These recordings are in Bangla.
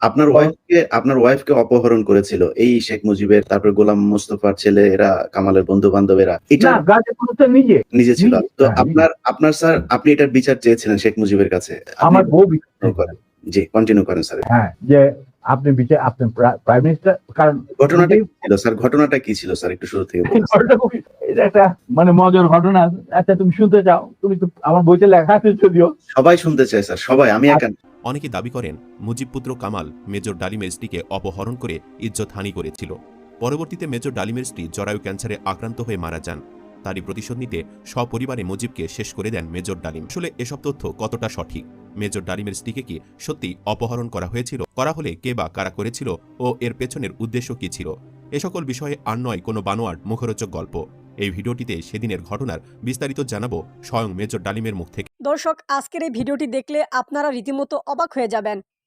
আপনার ওয়াইফকে আপনার ওয়াইফকে অপহরণ করেছিল। এই শেখ মুজিবের তারপর গোলাম মোস্তফার ছেলে এরা কামালের বন্ধু বান্ধবেরা এটা নিজে। নিজে ছিল। তো হ্যাঁ, আপনার আপনার স্যার আপনি এটার বিচার চেয়েছিলেন শেখ মুজিবের কাছে। আমার বউ জি কন্টিনিউ করেন স্যার হ্যাঁ যে আপনি বিচার আপনি প্রাইম মিনিস্টার কারণ ঘটনাটা কি ছিল? স্যার ঘটনাটা কি ছিল স্যার একটু শুরু থেকে এটা একটা মানে মজার ঘটনা। আচ্ছা তুমি শুনতে চাও তুমি তো আমার বইতে লেখা আছে যদিও। সবাই শুনতে চায় স্যার সবাই আমি একা অনেকে দাবি করেন মুজিবপুত্র কামাল মেজর ডালিমের স্ত্রীকে অপহরণ করে ইজ্জত হানি করেছিল। পরবর্তীতে মেজর ডালিমের স্ত্রী জরায়ু ক্যান্সারে আক্রান্ত হয়ে মারা যান। তারই প্রতিশোধ নিতে সপরিবারে মুজিবকে শেষ করে দেন মেজর ডালিম। আসলে এসব তথ্য কতটা সঠিক? মেজর ডালিমের স্ত্রীকে কি সত্যি অপহরণ করা হয়েছিল? করা হলে কে বা কারা করেছিল ও এর পেছনের উদ্দেশ্য কি ছিল? এ সকল বিষয়ে আর নয় কোনো বানোয়ার মুখরোচক গল্প। এই ভিডিওটিতে সেদিনের ঘটনার বিস্তারিত জানাব স্বয়ং মেজর ডালিমের মুখ থেকে। দর্শক, আজকের এই ভিডিওটি দেখলে আপনারা রীতিমতো অবাক হয়ে যাবেন।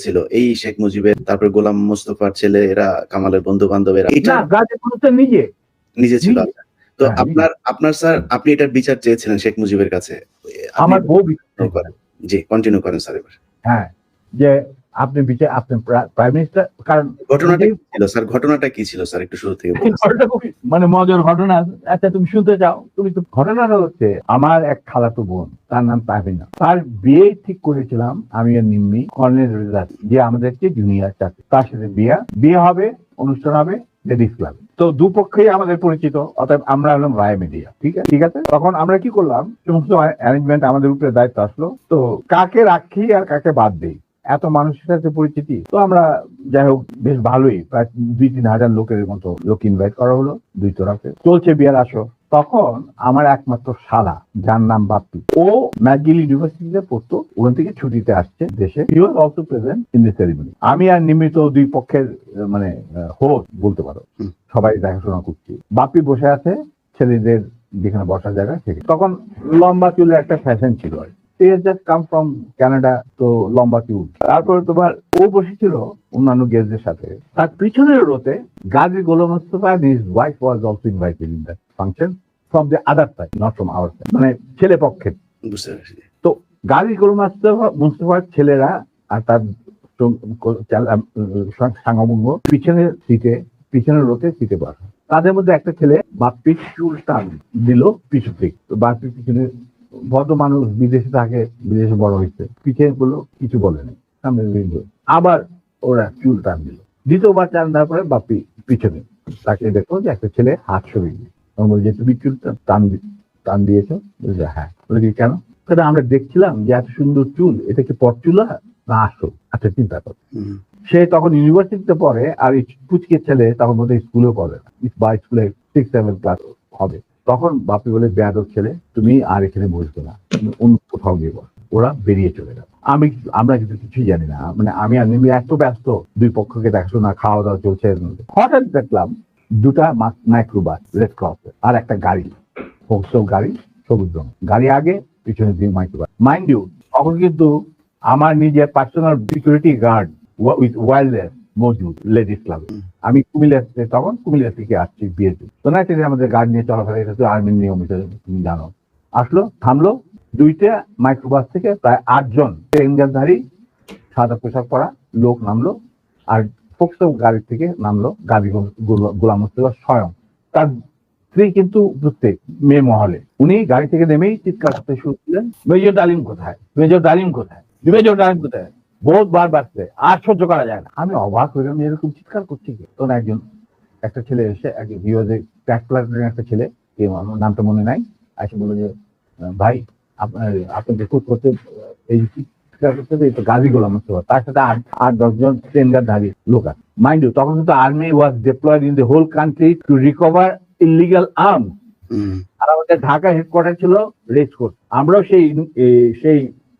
করেছিল এই শেখ মুজিবের তারপর গোলাম মুস্তফার ছেলে এরা কামালের বন্ধু বান্ধবেরা এটা নিজে। নিজে ছিল। তো হ্যাঁ, আপনার আপনার স্যার আপনি এটার বিচার চেয়েছিলেন শেখ মুজিবের কাছে। আমার বউ বিচার করেন। জি কন্টিনিউ করেন স্যার এবার। হ্যাঁ যে আপনি বিচার আপনি প্রাইম মিনিস্টার কারণ ঘটনাটা কি ছিল? স্যার ঘটনাটা কি ছিল? স্যার একটু শুরু থেকে মানে মজার ঘটনা আচ্ছা তুমি শুনতে চাও। তুমি তো ঘটনাটা হচ্ছে আমার এক খালাতো বোন তার নাম তাহবিনা তার বিয়ে ঠিক করেছিলাম আমি আর নিম্মি কর্নেল রেজাত যে আমাদেরকে জুনিয়র চাকরি। তার সাথে বিয়ে। বিয়ে হবে অনুষ্ঠান হবে লেডিস ক্লাব তো দুপক্ষেই আমাদের পরিচিত অতএব আমরা হলাম রায় মিডিয়া ঠিক আছে? ঠিক আছে? তখন আমরা কি করলাম সমস্ত অ্যারেঞ্জমেন্ট আমাদের উপরে দায়িত্ব আসলো। তো কাকে রাখি আর কাকে বাদ দেই? এত মানুষের সাথে পরিচিতি? তো আমরা যাই হোক বেশ ভালোই। প্রায় দুই তিন হাজার লোকের মতো লোক ইনভাইট করা হলো দুই তরফে। চলছে বিয়ার আসো তখন আমার একমাত্র শালা যার নাম বাপ্পি। ও ম্যাকগিল ইউনিভার্সিটিতে পড়তো ওখান থেকে ছুটিতে আসছে দেশে। He was also present in the ceremony আমি আর নিমিত দুই পক্ষের মানে হোস্ট বলতে পারো। সবাই দেখাশোনা করছি। বাপ্পি বসে আছে ছেলেদের যেখানে বসার জায়গা সেখানে। তখন লম্বা চুলের একটা ফ্যাশন ছিল আর সে জাস্ট কাম ফ্রম কানাডা তো লম্বা চুল তারপরে তোমার ও বসেছিল অন্যান্য গেস্টদের সাথে। তার পিছনের রোতে Gazi Golam Mostafa and his wife was also invited in that function from the other side not from our side মানে ছেলে পক্ষের। তো গাজী গোলাম মোস্তফা মুস্তফার ছেলেরা আর তার সাঙ্গভঙ্গ পিছনের সিটে পিছনের রোতে সিটে বসা তাদের মধ্যে একটা ছেলে বাপ্পির চুল টান দিল পিছু থেকে তো বাপ্পির পিছনে ভদ্র মানুষ বিদেশে থাকে বিদেশে বড় হয়েছে। পিছনে বলল কিছু বলেনি। সামনে আবার ওরা চুল টান দিল। দ্বিতীয়বার টান দেওয়ার পরে বাপ্পি পিছনে তাকে দেখো যে একটা ছেলে হাত সরিয়ে দিল। যে তুমি চুল টান- টান দিয়েছ? বলছে হ্যাঁ। বলে কি কেন? কারণ আমরা দেখছিলাম যে এত সুন্দর চুল এটা কি পরচুলা? না আসো আচ্ছা চিন্তা কর। সে তখন ইউনিভার্সিটিতে পড়ে আর এই পুচকে ছেলে তখন বোধ স্কুলেও পড়ে না। বা স্কুলে সিক্স সেভেন ক্লাস হবে। তখন বাপি বলে, বেয়াদব ছেলে, তুমি আর এখানে বসবে না। অন্য কোথাও গিয়ে ওরা বেরিয়ে চলে গেল। আমি আমরা কিন্তু কিছুই জানি না। মানে আমি আর নিমি এত ব্যস্ত। দুই পক্ষকে দেখাশোনা খাওয়া দাওয়া চলছে হঠাৎ দেখলাম দুটা মাইক্রোবাস, রেড ক্রস আর একটা গাড়ি হোকসব গাড়ি, সবুজ রঙ। গাড়ি আগে পিছনে দিয়ে মাইক্রোবাস। মাইন্ড ইউ, তখন কিন্তু আমার নিজের personal security guard with wireless মজুদ লেডিস ক্লাবে আমি কুমিল্লা থেকে তখন কুমিল্লা থেকে আসছি বিয়ের জন্য। তো না আমাদের গাড়ি নিয়ে চলাফেরা এটা তো আর্মির নিয়ম হিসেবে তুমি জানো। আসলো থামলো দুইটা মাইক্রোবাস থেকে প্রায় আটজন ট্রেনগারধারী সাদা পোশাক পরা লোক নামলো আর ফোকসো গাড়ি থেকে নামলো গাড়ি গোলাম মুস্তফা স্বয়ং। তার স্ত্রী কিন্তু প্রত্যেক মেয়ে মহলে। উনি গাড়ি থেকে নেমেই চিৎকার করতে শুরু করলেন মেজর ডালিম কোথায়? মেজর ডালিম কোথায়? মেজর ডালিম কোথায়? বহুত বার বাড়ছে আর সহ্য করা যায় না। আমি অবাক হয়ে যে এরকম চিৎকার করছি কি? তখন একজন একটা ছেলে এসে একজন প্লাটুনের একটা ছেলে কে আমার নামটা মনে নাই এসে বলল যে ভাই আপনার আপনি রেকর্ড করতে এই চিৎকার করতে তো এই তো গাজী গোলাম মুস্তফা তার সাথে আট আট দশজন ট্রেনগারধারী লোক আছে। মাইন্ড ইউ তখন কিন্তু army was deployed in the whole country to recover illegal arm আর আমাদের ঢাকা হেডকোয়ার্টার ছিল রেস কোর্ট আমরাও সেই এ,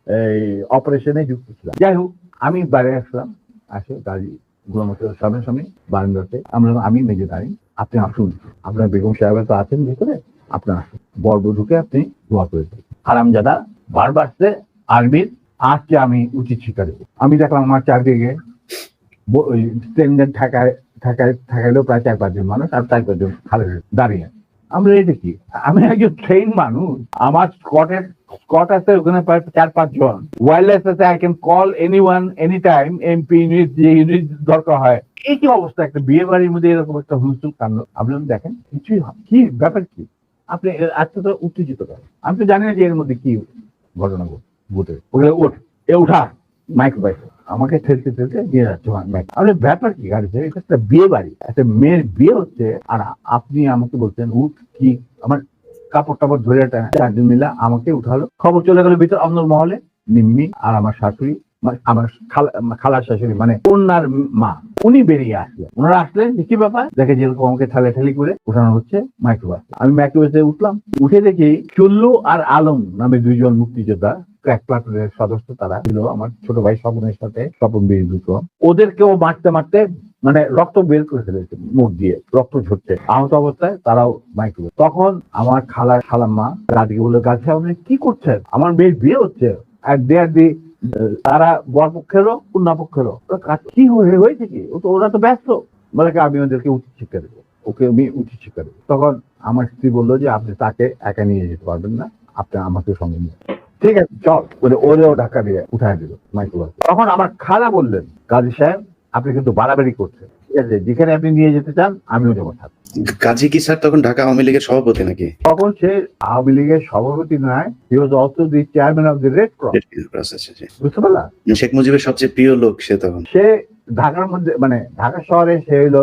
সেই অপারেশনে যুক্ত ছিলাম। যাই হোক, আমি বাইরে আসলাম, আসে গাড়ি গুলোমতের সামনে সামনে বারান্দাতে। আমরা আমি মেজে দাঁড়িয়ে আপনি আসুন। আপনার বেগম সাহেবের তো আছেন ভিতরে আপনার আসুন। বর্ব ঢুকে আপনি দোয়া করে দিন। আরামজাদা বারবার সে আর্মির আজকে আমি উচিত করব। আমি দেখলাম আমার চারদিকে স্ট্যান্ডার্ড ঠাকায় ঠাকায়, ঠাকাইলেও প্রায় চার পাঁচজন মানুষ আর চার পাঁচজন খালে দাঁড়িয়ে আমরা এটা কি আমি একজন ট্রেন মানুষ, আমার স্কটের আছে ওখানে চার পাঁচজন ওয়্যারলেস আছে I can call anyone any time MP unit যে ইউনিট দরকার হয়। এই কি অবস্থা? একটা বিয়ে বাড়ির মধ্যে এরকম একটা কাণ্ড আপনি দেখেন, কিছুই কি? ব্যাপার কি? আপনি আজকে তো উত্তেজিত করেন আমি তো জানি না যে এর মধ্যে কি ঘটনা ঘট- ওঠ। এ, উঠা। মাইক বাইক আমাকে ঠেলতে ঠেলতে নিয়ে যাচ্ছে আপনি ব্যাপার কি, গাড়িতে? এটা একটা বিয়ে বাড়ি। একটা মেয়ের বিয়ে হচ্ছে, আর আপনি আমাকে বলছেন, উঠ, কি? আমার কাপড় টাপড় ধরে চারজন মিলে আমাকে উঠালো। খবর চলে গেল ভিতর অন্দর মহলে। নিম্মি আর আমার শাশুড়ি মানে আমার খালা শাশুড়ি মানে কন্যার মা, উনি বেরিয়ে আসলেন। ওনারা আসলেন কি ব্যাপার? দেখে যেরকম আমাকে ঠেলে ঠেলি করে উঠানো হচ্ছে মাইক্রোবাস। আমি মাইক্রোবাসে উঠলাম। উঠে দেখি চুল্লু আর আলম নামে দুইজন মুক্তিযোদ্ধা ক্র্যাক প্লাটুনের সদস্য তারা ছিল আমার ছোট ভাই স্বপনের সাথে স্বপন বীর বিক্রম ওদেরকেও মারতে মারতে মানে রক্ত বের করে ফেলেছে, মুখ দিয়ে, রক্ত ঝরছে। আহত অবস্থায় তারাও মাইক্রো তখন আমার খালা, খালাম্মা দাদিকে বলল গাছে আপনি কি করছেন? আমার মেয়ের বিয়ে হচ্ছে। আর দে, আর দি, তারা বর পক্ষেরও, কন্যা পক্ষেরও। তো কাজ কি হয়েছে কি? ও তো, ওরা তো ব্যস্ত। বলে আমি ওদেরকে উচিত শিক্ষা দেবো। ওকে আমি উচিত শিক্ষা দেবো। তখন আমার স্ত্রী বলল যে, আপনি তাকে একা নিয়ে যেতে পারবেন না। আপনি আমাকে সঙ্গে নিয়ে ঠিক আছে, চল। বলে ওরেও ঢাকা দিয়ে উঠায় দিল মাইক্রোবাস তখন আমার খালা বললেন কাজী সাহেব আপনি কিন্তু বাড়াবাড়ি করছেন। ঠিক আছে যেখানে আপনি নিয়ে যেতে চান আমিও যাব থাকব কাজী কি স্যার তখন ঢাকা আওয়ামী লীগের সভাপতি নাকি? তখন সে আওয়ামী লীগের সভাপতি নয় he was also the chairman of the Red Cross. বুঝতে পারলা? শেখ মুজিবের সবচেয়ে প্রিয় লোক সে তখন? সে ঢাকার মধ্যে মানে ঢাকা শহরে সে হলো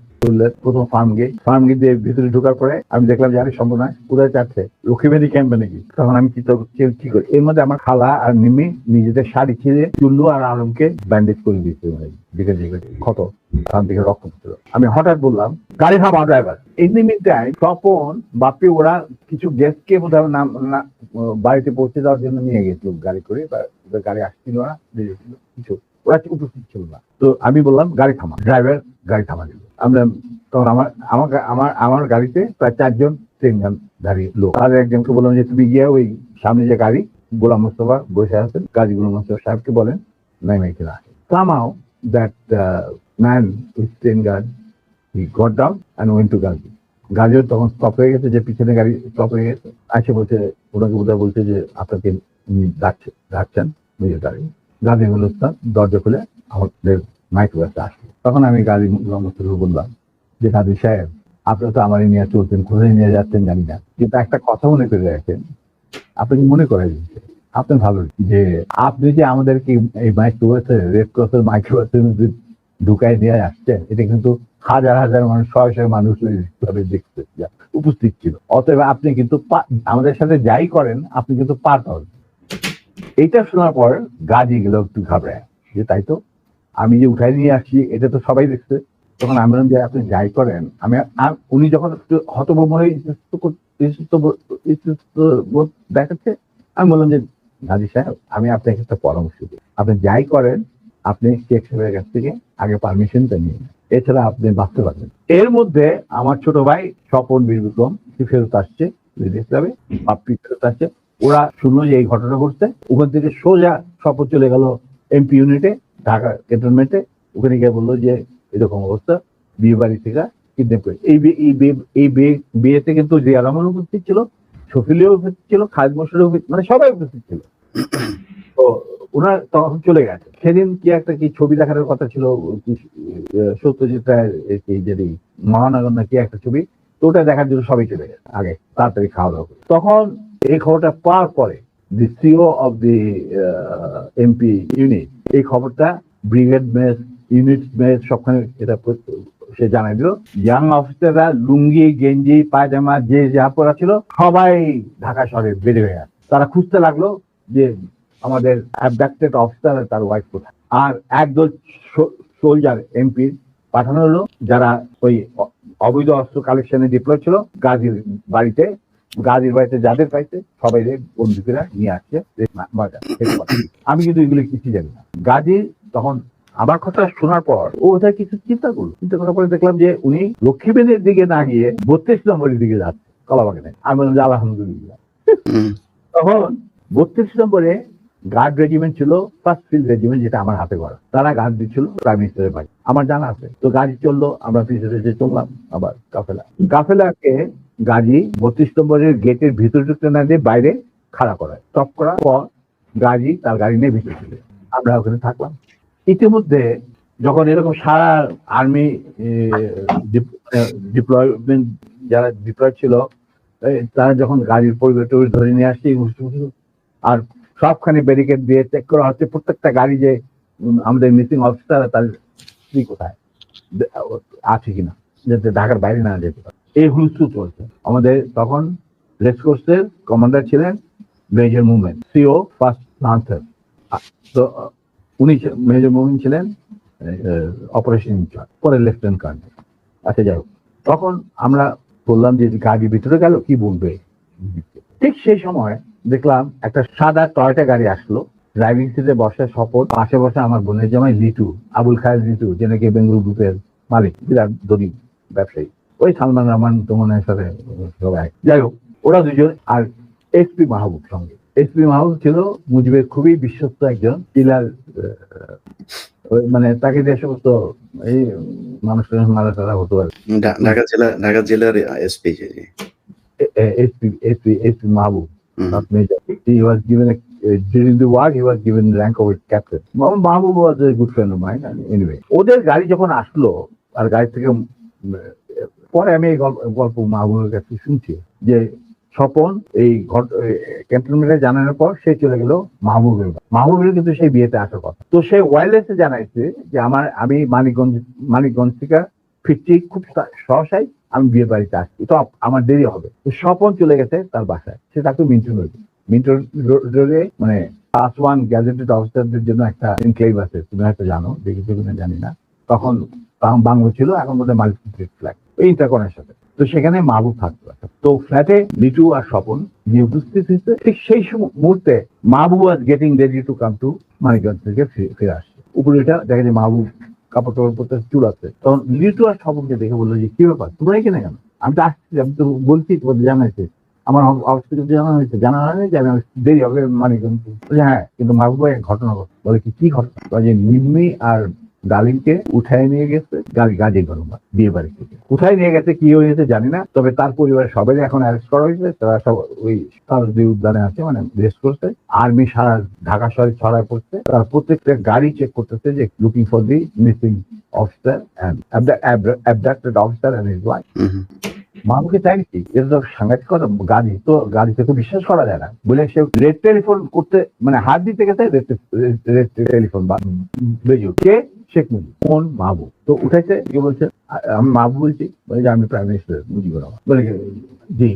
প্রথম ফার্ম গেট ফার্ম গেট দিয়ে ভিতরে ঢোকার পরে আমি দেখলাম যে, আরে, সম্ভব নয় কোথায় চাচ্ছে? লক্ষ্মীবাড়ি ক্যাম্পে নাকি? তখন আমি কি করি? এর মধ্যে আমার খালা আর নিমি নিজেদের শাড়ি ছিঁড়ে চুল্লু আর আলমকে ব্যান্ডেজ করে ক্ষত রক্ত আমি হঠাৎ বললাম, গাড়ি থামা ড্রাইভার এই নিমিত্তায় স্বপন বাপি, ওরা কিছু গেস্টকে বোধ হয় নাম বাড়িতে পৌঁছে দেওয়ার জন্য নিয়ে গেছিল গাড়ি করে, বা গাড়ি আসছিল না কিছু। ওরা উপস্থিত ছিল না? তো আমি বললাম, গাড়ি থামা ড্রাইভার গাড়ি থামা দিল আমরা তখন আমার আমাকে আমার আমার গাড়িতে প্রায় চারজন ট্রেন দাঁড়িয়ে লোক। আর একজনকে বললাম যে তুমি গিয়ে ওই সামনে যে গাড়ি গোলাম মোস্তফা বসে আছেন গাজী গোলাম মোস্তফা সাহেবকে বলেন নাই নাই কিনা that uh, man with train guard he got down and went to Gazi. গাজীর তখন স্টপ হয়ে গেছে যে পিছনে গাড়ি স্টপ হয়ে গেছে। আসে বলছে ওনাকে বোধহয় বলছে যে আপনাকে ডাকছে ডাকছেন নিজের গাড়ি। গাজী গুলোস্তান দরজা খুলে আমাদের মাইক্রো বাসে আসলো। তখন আমি গাজী মোহাম্মদকে বললাম যে, গাজী সাহেব, আপনি তো আমার নিয়ে চলছেন কোথায় নিয়ে যাচ্ছেন, জানি না। কিন্তু একটা কথা মনে করে রাখেন আপনাকে মনে করে দিচ্ছে আপনি ভালো যে, আপনি যে আমাদেরকে এই মাইক্রোবাসে রেড ক্রসের মাইক্রোবাসের মধ্যে ঢুকাই দিয়ে আসছেন এটা কিন্তু হাজার হাজার মানুষ, শয়ে শয়ে মানুষ দেখতে উপস্থিত ছিল। অতএব আপনি কিন্তু আমাদের সাথে যাই করেন, আপনি কিন্তু পার পাবেন এইটা শোনার পর গাজি গেল একটু ঘাবড়ায়। যে, তাই তো আমি যে উঠাই নিয়ে আসছি এটা তো সবাই দেখছে। তখন আমি যে, আপনি যাই করেন। আমি উনি যখন একটু হতভম্ব হয়ে দেখাচ্ছে, আমি বললাম যে, গাজী সাহেব, আমি আপনাকে একটা পরামর্শ দিই। আপনি যাই করেন, আপনি শেখ সাহেবের কাছ থেকে আগে পারমিশনটা নিয়ে এছাড়া আপনি বাঁচতে পারবেন। এর মধ্যে আমার ছোট ভাই স্বপন বীর বিক্রম ফেরত আসছে, বিদেশ যাবে, বাপ্পি ফেরত আসছে। ওরা শুনলো যে এই ঘটনা ঘটছে। ওখান থেকে সোজা স্বপন চলে গেল এমপি ইউনিটে ঢাকা ক্যান্টনমেন্টে ওখানে গিয়ে বলল যে, এরকম অবস্থা, বিয়ে বাড়ি থেকে কিডন্যাপ করে। এই এই বিয়ে- এই বিয়ে- বিয়েতে কিন্তু জিয়া রহমান উপস্থিত ছিল শফিলিও উপস্থিত ছিল, খালেদ মশারও মানে সবাই উপস্থিত ছিল। তো ওনার তখন চলে গেছে। সেদিন কি একটা কি ছবি দেখানোর কথা ছিল সত্যজিৎ রায়ের মহানগর না কি একটা ছবি, তো ওটা দেখার জন্য সবাই চলে গেছে, আগে, তাড়াতাড়ি খাওয়া দাওয়া তখন এই খবরটা পাওয়ার পরে the CO of the MP unit এই খবরটা ব্রিগেড মেস ইউনিট মেস সবখানে এটা সে জানাই দিল। ইয়াং অফিসাররা লুঙ্গি, গেঞ্জি, পায়জামা, যে যা পরা ছিল, সবাই ঢাকা শহরে বেড়ে হয়ে আসে তারা খুঁজতে লাগল যে আমাদের অ্যাবডাক্টেড অফিসার তার ওয়াইফ কোথায়। আর একদল সোলজার এমপি পাঠানো হলো, যারা ওই অবৈধ অস্ত্র কালেকশনে ডিপ্লয় ছিল, গাজীর বাড়িতে। গাজীর বাড়িতে যাদের পাইছে সবাই বন্দুকেরা নিয়ে আসছে। আমি কিন্তু এগুলো কিছু জানি না। গাজী তখন আমার কথা শোনার পর ও ওটা কিছু চিন্তা করল। চিন্তা করার পরে দেখলাম যে উনি লক্ষ্মীবেনের দিকে না গিয়ে বত্রিশ নম্বরের দিকে যাচ্ছে কলাবাগানে আমি বললাম যে আলহামদুলিল্লাহ। তখন বত্রিশ নম্বরে গার্ড রেজিমেন্ট ছিল ফার্স্ট ফিল্ড রেজিমেন্ট যেটা আমার হাতে করা। তারা গার্ড দিচ্ছিল প্রাইম মিনিস্টারের বাড়ি। আমার জানা আছে। তো গাড়ি চলল আমরা পিছনে চললাম আবার কাফেলা। কাফেলাকে গাড়ি বত্রিশ নম্বরের গেটের ভিতরে ঢুকতে না দিয়ে বাইরে খাড়া করায়। স্টপ করার পর গাড়ি তার গাড়ি নিয়ে ভিতরে ছিল আমরা ওখানে থাকলাম। ইতিমধ্যে যখন এরকম সারা আর্মি ডিপ্লয়মেন্ট যারা ডিপ্লয় ছিল তারা যখন গাড়ির পরিবেশ ধরে নিয়ে আসছে আর সবখানে ব্যারিকেড দিয়ে চেক করা হচ্ছে, প্রত্যেকটা গাড়ি যে আমাদের মিসিং অফিসার তার স্ত্রী কোথায়? আছে কিনা? যাতে ঢাকার বাইরে না যেতে পারে। এই হুলস্থুল চলছে আমাদের তখন রেসকোর্সের কমান্ডার ছিলেন major movement CO first lancer তো উনি মেজর মুভমেন্ট ছিলেন অপারেশন ইনচার্জ পরে লেফটেন্যান্ট কর্নেল আচ্ছা যাই হোক, তখন আমরা বললাম যে, গাড়ি ভিতরে গেল, কি বলবে? ঠিক সেই সময় দেখলাম একটা সাদা টয়টা গাড়ি আসলো। ড্রাইভিং সিটে বসে শপথ, পাশে বসে আমার বোনের জামাই লিটু, আবুল খায়ের লিটু যে নাকি বেঙ্গলুরু গ্রুপের মালিক, বিরাট ধনী ব্যবসায়ী। ওই সালমান রহমান তোমনের সাথে সবাই যাই হোক ওরা দুজন আর এসপি মাহবুব সঙ্গে এসপি মাহবুব ছিল মুজিবের খুবই বিশ্বস্ত একজন কিলার মানে তাকে যে সমস্ত এই মানুষের মারা টারা হতো ঢা- ঢাকা জেলা ঢাকা জেলার SP SP SP SP Mahbub hmm, not major. He was given a during the war. He was given rank of captain. Mohammed was a good friend of mine. Anyway, ওদের গাড়ি যখন আসলো আর গাড়ি থেকে পরে আমি এই গল্প গল্প মাহবুবের কাছে শুনছি যে স্বপন এই ক্যান্টনমেন্টে জানানোর পর সে চলে গেল মাহবুবের। মাহবুবের কিন্তু সেই বিয়েতে আসার কথা। তো সে ওয়ারলেসে জানাইছে যে আমার, আমি মানিকগঞ্জ মানিকগঞ্জ থেকে ফিরছি, খুব সহসাই আমি বিয়ে বাড়িতে আসছি। তো আমার দেরি হবে। তো স্বপন চলে গেছে তার বাসায়। সে তাকে মিন্টু রোড মিন্টু রোডে মানে ক্লাস ওয়ান গ্যাজেটেড অফিসারদের জন্য একটা এনক্লেভ আছে। তুমি হয়তো জানো, দেখেছ কিনা জানি না। তখন বাংলো ছিল, এখন বোধহয় মাল্টি ফ্ল্যাট ওই ইন্টারকনের সাথে। তো সেখানে মাহবুব থাকতো তো ফ্ল্যাটে লিটু আর স্বপন গিয়ে উপস্থিত হয়েছে। ঠিক সেই মুহূর্তে Mahbub was getting ready to come to Manikganj থেকে ফিরে আসছে। উপরে এটা দেখা যায় মাহবুব কাপড় টাপড় পরতে চুল আছে। তখন লিটু আর স্বপনকে দেখে বলল যে, কি ব্যাপার? তোমরা এখানে কেন? আমি তো আসছি, আমি তো বলছি, তোমাদের জানাইছে আমার অফিসে জানা হয়েছে। জানা হয়নি যে আমি দেরি হবে মানিকগঞ্জ। হ্যাঁ কিন্তু মাহবুব ভাই ঘটনা ঘটে বলে কি কি ঘটনা? যে নিম্মি আর ডালিমকে উঠায় নিয়ে গেছে গাজী গরমা বিয়ে বাড়ি থেকে। কোথায় নিয়ে গেছে কি হয়েছে জানি না তবে তার পরিবারের সবাই এখন অ্যারেস্ট করা হয়েছে তারা সব ওই সরস্বতী উদ্যানে আছে মানে রেস্ট করছে। আর্মি সারা ঢাকা শহরে ছড়ায় পড়ছে। তারা প্রত্যেকটা গাড়ি চেক করতেছে যে looking for the missing officer and abducted officer and his wife hmm, hmm. মানুষকে চাই কি এটা তো সাংঘাতিক কথা গাড়ি তো গাড়িতে তো বিশ্বাস করা যায় না। বলে সে রেড টেলিফোন করতে মানে হাত দিতে গেছে রেড টেলিফোন বা বেজু কে শেখ মুজিব কোন মাহবুব তো উঠেছে কি বলছে? আমি মাহবুব বলছি, বলে যে আমি প্রাইম মিনিস্টার মুজিবুর রহমান বলে জি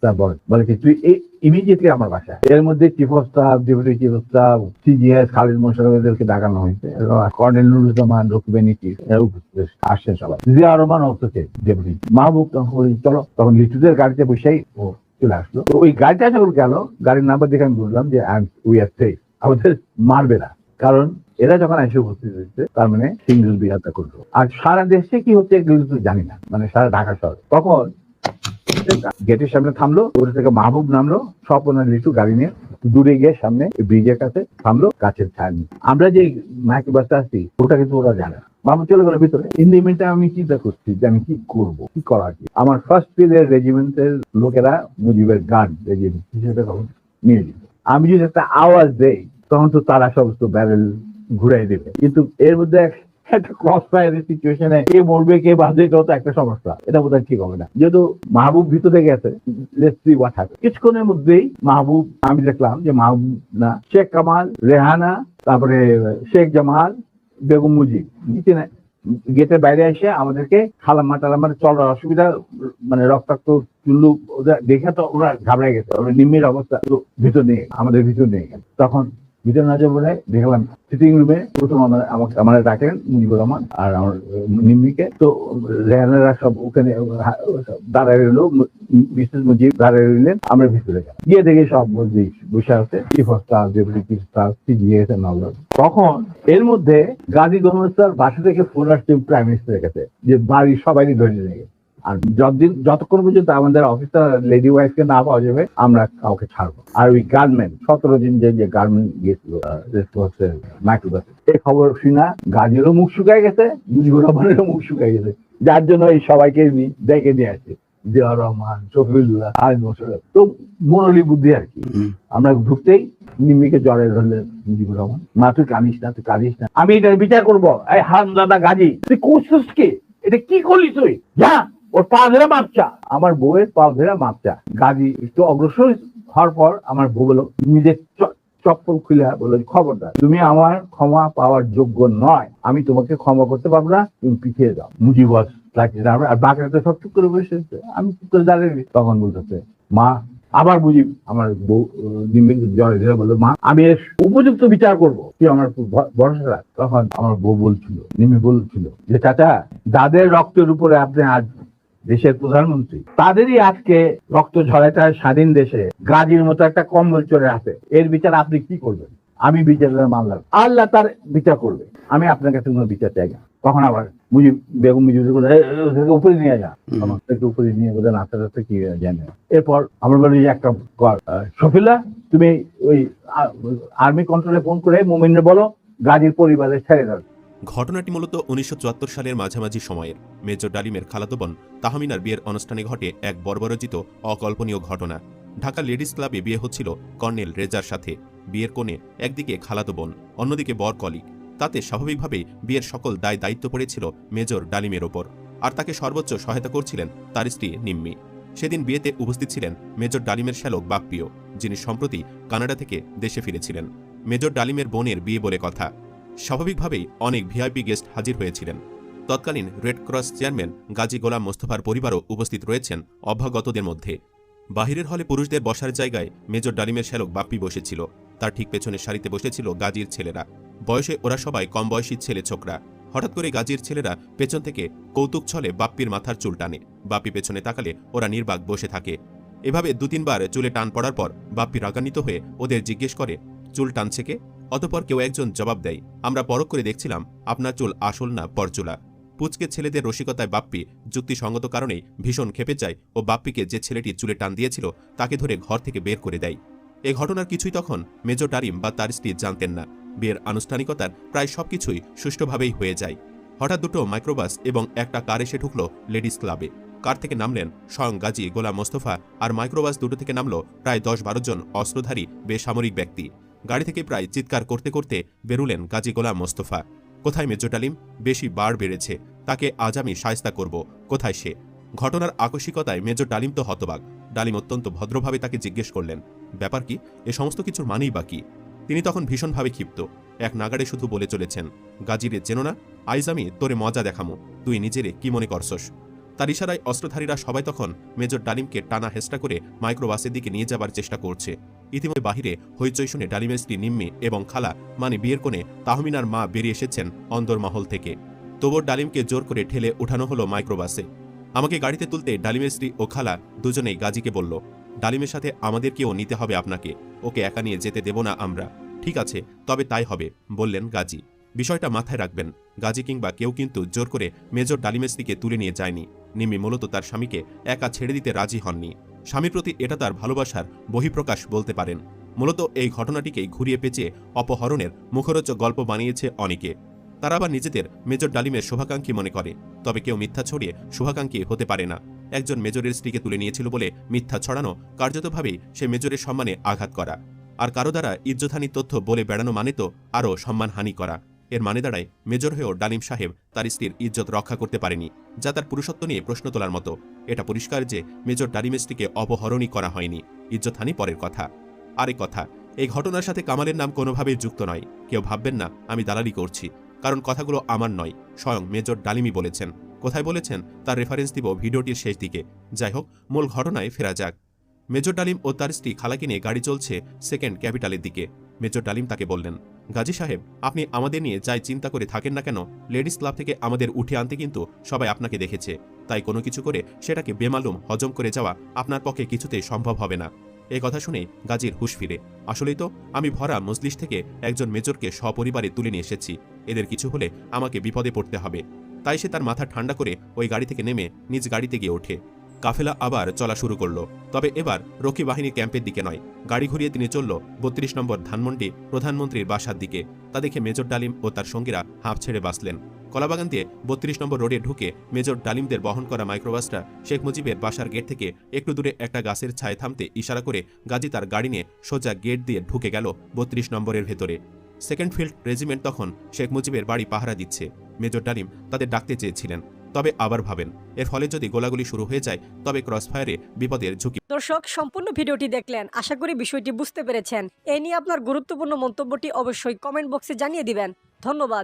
স্যার বলে বলে কি, তুই এই ইমিডিয়েটলি আমার বাসায় এর মধ্যে chief of staff deputy chief of staff CGS Khalid মোশারফেদেরকে ডাকানো হয়েছে। কর্নেল নুরুজ্জামান রকিবানি চিফ আসছেন সবাই। জিয়া রহমান অফিসে ডেপুটি মাহবুব তখন চলো। তখন লিটুদের গাড়িতে বসেই ও চলে আসলো। তো ওই গাড়িটা যখন গেল। গাড়ির নাম্বার দেখে আমি বুঝলাম যে উই আর সেফ আমাদের মারবে না। কারণ এরা যখন এসে উপস্থিত হয়েছে, তার মানে সিঙ্গেল বিয়াটা করল। আর সারা দেশে কি হচ্ছে এগুলো তো জানি না মানে সারা ঢাকা শহর। তখন গেটের সামনে থামলো ওটা থেকে মাহবুব নামলো স্বপনের লিটু গাড়ি নিয়ে দূরে গিয়ে সামনে ব্রিজের কাছে থামলো, গাছের ছায়া নিয়ে। আমরা যে মাইকে বাসে আসছি, ওটা কিন্তু ওরা জানে মাহবুব চলে গেল ভিতরে। ইন দি মিনটা আমি চিন্তা করছি যে আমি কি করব, কি করা কি আমার ফার্স্ট ফিল্ডের রেজিমেন্টের লোকেরা মুজিবের গান রেজিমেন্ট হিসেবে নিয়ে আমি যদি একটা আওয়াজ দেই, তখন তো তারা সমস্ত ব্যারেল ঘুরাই দেবে। কিন্তু এর মধ্যে একটা ক্রস ফায়ারের সিচুয়েশনে কে মরবে, কে বাঁচবে, এটা তো একটা সমস্যা। এটা বোধহয় ঠিক হবে না। যেহেতু মাহবুব ভিতরে গেছে কিছুক্ষণের মধ্যেই মাহবুব আমি দেখলাম যে মাহবুব না, শেখ কামাল, রেহানা, তারপরে শেখ জামাল, বেগম মুজিব নিচে গেটের বাইরে এসে আমাদেরকে খালাম্মা টালাম্মা চলার অসুবিধা মানে রক্তাক্ত চুল্লু দেখে তো ওরা ঘাবড়ে গেছে। ওরা নিম্নের অবস্থা, ভিতর নিয়ে আমাদের ভিতর নিয়ে গেছে। তখন ভিতরে না যাব দেখলাম সিটিং রুমে প্রথম আমার আমাকে আমার ডাকেন মুজিবুর রহমান আর আমার নিম্মিকে। তো, রেহানারা সব ওখানে দাঁড়ায় রইল। বিশেষ মুজিব দাঁড়ায় রইলেন। আমরা ভিতরে গেলাম। গিয়ে দেখি সব মুজিব বসে আছে। Chief of deputy chief staff CGS তখন এর মধ্যে গাজী গভর্নর বাসা থেকে ফোন আসছে প্রাইম মিনিস্টারের কাছে। যে বাড়ির সবাই ধরে নিয়ে গেছে। আর যতদিন যতক্ষণ পর্যন্ত আমাদের অফিসার লেডি ওয়াইফকে না পাওয়া যাবে আমরা কাউকে ছাড়বো আর ওই গার্মেন্ট সতেরো দিন যে যে গার্মেন্ট গেছিল মাইক্রোবাস এই খবর শুনা গাজীরও মুখ শুকায় গেছে মুজিবুর রহমানেরও মুখ শুকায় গেছে। যার জন্য এই সবাইকে ডেকে নিয়ে আসছে জিয়া রহমান শফিউল্লাহ আলী মোশারফ তো মনলি বুদ্ধি আর কি। আমরা ঢুকতেই নিম্মিকে জ্বরে ধরলেন মুজিবুর রহমান মা তুই কাঁদিস না তুই কাঁদিস না। আমি এটার বিচার করব। এই হামদাদা গাজী তুই করছিস কি? এটা কি করলি তুই? যা! ওর পা ধরে মাপচা। আমার বউয়ের পা ধরে মাপচা। গাজী একটু অগ্রসর হওয়ার পর আমার বউ বলো নিজের চপ্পল খুলে বলল, খবরদার, তুমি আমার ক্ষমা পাওয়ার যোগ্য নয়। আমি তোমাকে ক্ষমা করতে পারব না, তুমি পিছিয়ে যাও। মুজিব লাগছে আর বাকিরা তো সব করে বসে আমি চুপ করে দাঁড়িয়ে তখন বলতেছে মা, আবার বুঝি আমার বউ ডিম্বিক জয় ধরে বলল, মা, আমি উপযুক্ত বিচার করব। তুই আমার ভরসা রাখ। তখন আমার বউ বলছিল, নিমি বলছিল যে, চাচা, যাদের রক্তের উপরে আপনি আজ দেশের প্রধানমন্ত্রী। তাদেরই আজকে রক্ত ঝরাটা স্বাধীন দেশে। গাজীর মতো একটা কম্বল চলে আছে এর বিচার আপনি কি করবেন? আমি বিচারের মামলা আল্লাহ তার বিচার করবে। আমি আপনার কাছে কোনো বিচার চাই না। তখন আবার মুজিব বেগম মুজিব বলে, "এই, এই, ওদেরকে উপরে নিয়ে যা। থেকে উপরে নিয়ে বোধহয় নাচতে টাচতে কি জানে এরপর আমরা বলি যে একটা শফিলা তুমি ওই আর্মি কন্ট্রোলে ফোন করে মোমিনে বলো গাজীর পরিবারে ছেড়ে দাও। ঘটনাটি মূলত উনিশশো চুয়াত্তর সালের মাঝামাঝি সময়ের। মেজর ডালিমের খালাতো বোন তাহমিনার বিয়ের অনুষ্ঠানে ঘটে এক বর্বরচিত, অকল্পনীয় ঘটনা। ঢাকা লেডিস ক্লাবে বিয়ে হচ্ছিল কর্নেল রেজার সাথে। বিয়ের কোণে একদিকে খালাতো বোন, অন্যদিকে বর কলিক তাতে স্বাভাবিকভাবেই বিয়ের সকল দায় দায়িত্ব পড়েছিল মেজর ডালিমের ওপর। আর তাকে সর্বোচ্চ সহায়তা করছিলেন তার স্ত্রী নিম্মি। সেদিন বিয়েতে উপস্থিত ছিলেন মেজর ডালিমের শ্যালক বাপ্পিও, যিনি সম্প্রতি কানাডা থেকে দেশে ফিরেছিলেন। মেজর ডালিমের বোনের বিয়ে বলে কথা। স্বাভাবিকভাবেই অনেক ভিআইপি গেস্ট হাজির হয়েছিলেন। তৎকালীন Red Cross chairman Gazi Golam মোস্তফার পরিবারও উপস্থিত রয়েছেন অভ্যাগতদের মধ্যে। বাহিরের হলে পুরুষদের বসার জায়গায় মেজর ডালিমের শ্যালক বাপ্পি বসেছিল। তার ঠিক পেছনের সারিতে বসেছিল গাজীর ছেলেরা। বয়সে ওরা সবাই কম বয়সী ছেলে ছোকরা। হঠাৎ করে গাজীর ছেলেরা পেছন থেকে কৌতুক ছলে বাপ্পির মাথার চুল টানে। বাপ্পি পেছনে তাকালে ওরা নির্বাক বসে থাকে। এভাবে দু তিনবার চুলে টান পড়ার পর বাপ্পি রাগান্বিত হয়ে ওদের জিজ্ঞেস করে, চুল টানছে কে? অতপর কেউ একজন জবাব দেয়, আমরা পরখ করে দেখছিলাম, আপনার চুল আসল না পরচুলা। পুচকে ছেলেদের রসিকতায় বাপ্পি যুক্তিসঙ্গত কারণেই ভীষণ খেপে যায় ও বাপ্পিকে যে ছেলেটি চুলে টান দিয়েছিল, তাকে ধরে ঘর থেকে বের করে দেয়। এ ঘটনার কিছুই তখন মেজর টারিম বা তার স্ত্রী জানতেন না। বিয়ের আনুষ্ঠানিকতার প্রায় সবকিছুই সুষ্ঠুভাবেই হয়ে যায়। হঠাৎ দুটো মাইক্রোবাস এবং একটা কার এসে ঢুকল লেডিস ক্লাবে। কার থেকে নামলেন? স্বয়ং গাজী গোলাম মোস্তফা। আর মাইক্রোবাস দুটো থেকে নামল প্রায় দশ বারো জন অস্ত্রধারী, বেসামরিক ব্যক্তি। গাড়ি থেকে প্রায় চিৎকার করতে করতে বেরুলেন গাজী গোলাম মোস্তফা। কোথায় মেজর ডালিম? বেশি বার বেড়েছে। তাকে আজ আমি সায়স্তা করব। কোথায় সে? ঘটনার আকস্মিকতায় মেজর ডালিম তো হতবাক। ডালিম অত্যন্ত ভদ্রভাবে তাকে জিজ্ঞেস করলেন, ব্যাপার কি? এ সমস্ত কিছুর মানেই বা কি? তিনি তখন ভীষণভাবে ক্ষিপ্ত। এক নাগাড়ে শুধু বলে চলেছেন, গাজিরে চেনো না, আইজ আমি তোরে মজা দেখামো। তুই নিজেরে কি মনে করছস? তার ইশারায় অস্ত্রধারীরা সবাই তখন মেজর ডালিমকে টানা হেস্টা করে মাইক্রোবাসের দিকে নিয়ে যাবার চেষ্টা করছে। ইতিমধ্যে বাহিরে হইচই শুনে ডালিমের নিম্মি এবং খালা মানে বিয়ের কোণে তাহমিনার মা বেরিয়ে এসেছেন অন্দরমহল থেকে। তোবর ডালিমকে জোর করে ঠেলে উঠানো হলো মাইক্রোবাসে। আমাকে গাড়িতে তুলতে ডালিমের ও খালা দুজনেই গাজীকে বলল, ডালিমের সাথে আমাদেরকেও নিতে হবে আপনাকে। ওকে একা নিয়ে যেতে দেব না আমরা। ঠিক আছে, তবে তাই হবে, বললেন গাজী। বিষয়টা মাথায় রাখবেন, গাজী কিংবা কেউ কিন্তু জোর করে মেজর ডালিমের তুলে নিয়ে যায়নি। নিম্মি মূলত তার স্বামীকে একা ছেড়ে দিতে রাজি হননি। স্বামীর প্রতি এটা তার ভালোবাসার বহিঃপ্রকাশ বলতে পারেন। মূলত এই ঘটনাটিকেই ঘুরিয়ে পেঁচিয়ে অপহরণের মুখরোচক গল্প বানিয়েছে অনেকে। তারা আবার নিজেদের মেজর ডালিমের শুভাকাঙ্ক্ষী মনে করে, তবে কেউ মিথ্যা ছড়িয়ে শুভাকাঙ্ক্ষী হতে পারে না। একজন মেজরের স্ত্রীকে তুলে নিয়েছিল বলে মিথ্যা ছড়ানো কার্যতভাবেই সে মেজরের সম্মানে আঘাত করা। আর কারও দ্বারা ইজ্জতহানি তথ্য বলে বেড়ানো মানে তো আরও সম্মানহানি করা। এর মানে দাঁড়ায় মেজর হয়েও ডালিম সাহেব তার স্ত্রীর ইজ্জত রক্ষা করতে পারেনি, যা তার পুরুষত্ব নিয়ে প্রশ্ন তোলার মতো। এটা পরিষ্কার যে মেজর ডালিমের স্ত্রীকে অপহরণই করা হয়নি। ইজ্জতহানি পরের কথা। আরেক কথা, এই ঘটনার সাথে কামালের নাম কোনোভাবেই যুক্ত নয়। কেউ ভাববেন না, আমি দালালি করছি। কারণ কথাগুলো আমার নয়, স্বয়ং মেজর ডালিমই বলেছেন। কোথায় বলেছেন? তার রেফারেন্স দিব ভিডিওটির শেষ দিকে। যাই হোক, মূল ঘটনায় ফেরা যাক। মেজর ডালিম ও তার স্ত্রী খালাকে নিয়ে গাড়ি চলছে সেকেন্ড ক্যাপিটালের দিকে। মেজর ডালিম তাকে বললেন, গাজী সাহেব, আপনি আমাদের নিয়ে যাই চিন্তা করে থাকেন না কেন? লেডিস ক্লাব থেকে আমাদের উঠে আনতে কিন্তু সবাই আপনাকে দেখেছে। তাই কোনো কিছু করে সেটাকে বেমালুম হজম করে যাওয়া আপনার পক্ষে কিছুতেই সম্ভব হবে না। এই কথা শুনে গাজীর হুশ ফিরে। আসলেই তো, আমি ভরা মজলিস থেকে একজন মেজরকে সপরিবারে তুলে নিয়ে এসেছি। এদের কিছু হলে আমাকে বিপদে পড়তে হবে। তাই সে তার মাথা ঠান্ডা করে ওই গাড়ি থেকে নেমে নিজ গাড়িতে গিয়ে ওঠে। কাফেলা আবার চলা শুরু করল। তবে এবার রক্ষী বাহিনী ক্যাম্পের দিকে নয়। গাড়ি ঘুরিয়ে তিনি চলল বত্রিশ নম্বর ধানমন্ডি প্রধানমন্ত্রীর বাসার দিকে। তা দেখে মেজর ডালিম ও তার সঙ্গীরা হাঁপ ছেড়ে বাঁচলেন। কলাবাগান দিয়ে বত্রিশ নম্বর রোডে ঢুকে মেজর ডালিমদের বহন করা মাইক্রোবাসটা শেখ মুজিবের বাসার গেট থেকে একটু দূরে একটা গাছের ছায় থামতে ইশারা করে গাজী তার গাড়ি নিয়ে সোজা গেট দিয়ে ঢুকে গেল বত্রিশ নম্বরের ভেতরে। সেকেন্ড ফিল্ড রেজিমেন্ট তখন শেখ মুজিবের বাড়ি পাহারা দিচ্ছে। মেজর ডালিম তাদের ডাকতে চেয়েছিলেন। তবে আবার ভাবেন, এর ফলে যদি গোলাগুলি শুরু হয়ে যায়, তবে ক্রসফায়ারে বিপদের ঝুঁকি দর্শক, সম্পূর্ণ ভিডিওটি দেখলেন। আশা করি বিষয়টি বুঝতে পেরেছেন। এ নিয়ে আপনার গুরুত্বপূর্ণ মন্তব্যটি অবশ্যই কমেন্ট বক্সে জানিয়ে দিবেন। ধন্যবাদ।